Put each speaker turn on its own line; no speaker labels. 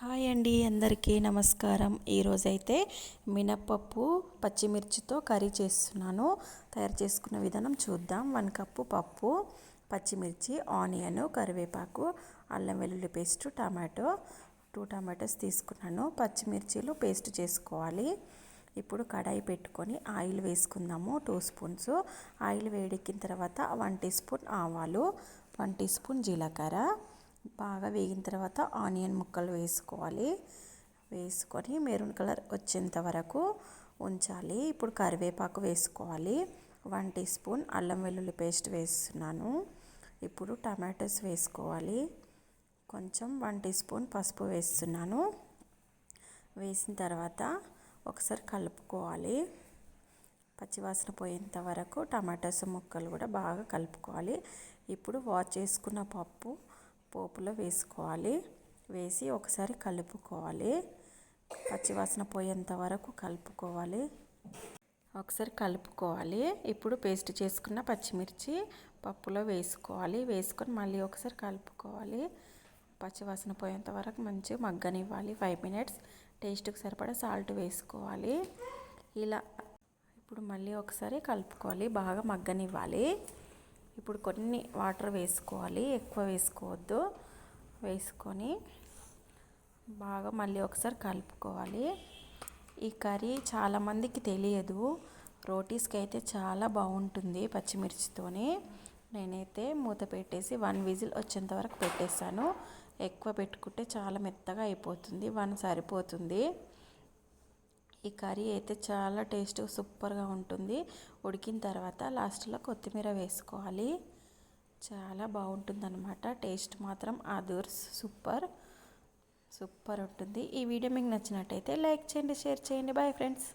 Hi అండి అందరికీ నమస్కారం. ఈరోజైతే మినప్పప్పు పచ్చిమిర్చితో కర్రీ చేస్తున్నాను. తయారు చేసుకున్న విధానం చూద్దాం. వన్ కప్పు పప్పు పచ్చిమిర్చి ఆనియన్ కరివేపాకు అల్లం వెల్లుల్లి పేస్ట్ టమాటో టూ టమాటోస్ తీసుకున్నాను. పచ్చిమిర్చిలు పేస్ట్ చేసుకోవాలి. ఇప్పుడు కడాయి పెట్టుకొని ఆయిల్ వేసుకుందాము. Two spoons. ఆయిల్ వేడెక్కిన తర్వాత వన్ టీ స్పూన్ ఆవాలు వన్ టీ స్పూన్ జీలకర్ర బాగా వేగిన తర్వాత ఆనియన్ ముక్కలు వేసుకోవాలి. వేసుకొని మెరూన్ కలర్ వచ్చేంత వరకు ఉంచాలి. ఇప్పుడు కరివేపాకు వేసుకోవాలి. వన్ టీ స్పూన్ అల్లం వెల్లుల్లి పేస్ట్ వేస్తున్నాను. ఇప్పుడు టమాటోస్ వేసుకోవాలి. కొంచెం వన్ టీ స్పూన్ పసుపు వేస్తున్నాను. వేసిన తర్వాత ఒకసారి కలుపుకోవాలి. పచ్చివాసన పోయేంత వరకు టమాటోస్ ముక్కలు కూడా బాగా కలుపుకోవాలి. ఇప్పుడు వాష్ చేసుకున్న పప్పు పోపులో వేసుకోవాలి. వేసి ఒకసారి కలుపుకోవాలి. పచ్చివాసన పోయేంత వరకు కలుపుకోవాలి. ఒకసారి కలుపుకోవాలి. ఇప్పుడు పేస్ట్ చేసుకున్న పచ్చిమిర్చి పప్పులో వేసుకోవాలి. వేసుకొని మళ్ళీ ఒకసారి కలుపుకోవాలి. పచ్చివాసన పోయేంత వరకు మంచిగా మగ్గనివ్వాలి. ఫైవ్ మినిట్స్ టేస్ట్కి సరిపడా సాల్ట్ వేసుకోవాలి. ఇలా. ఇప్పుడు మళ్ళీ ఒకసారి కలుపుకోవాలి. బాగా మగ్గనివ్వాలి. ఇప్పుడు కొన్ని వాటర్ వేసుకోవాలి ఎక్కువ వేసుకోవద్దు. వేసుకొని బాగా మళ్ళీ ఒకసారి కలుపుకోవాలి. ఈ కర్రీ చాలామందికి తెలియదు. రోటీస్కి అయితే చాలా బాగుంటుంది పచ్చిమిర్చితోని. నేనైతే మూత పెట్టేసి వన్ విజిల్ వచ్చేంత వరకు పెట్టేస్తాను ఎక్కువ పెట్టుకుంటే చాలా మెత్తగా అయిపోతుంది వన్ సరిపోతుంది. ఈ కర్రీ అయితే చాలా టేస్ట్ సూపర్గా ఉంటుంది. ఉడికిన తర్వాత లాస్ట్లో కొత్తిమీర వేసుకోవాలి. చాలా బాగుంటుంది అనమాట టేస్ట్ మాత్రం అదూర్స్ సూపర్ సూపర్ ఉంటుంది. ఈ వీడియో మీకు నచ్చినట్టయితే లైక్ చేయండి షేర్ చేయండి. Bye friends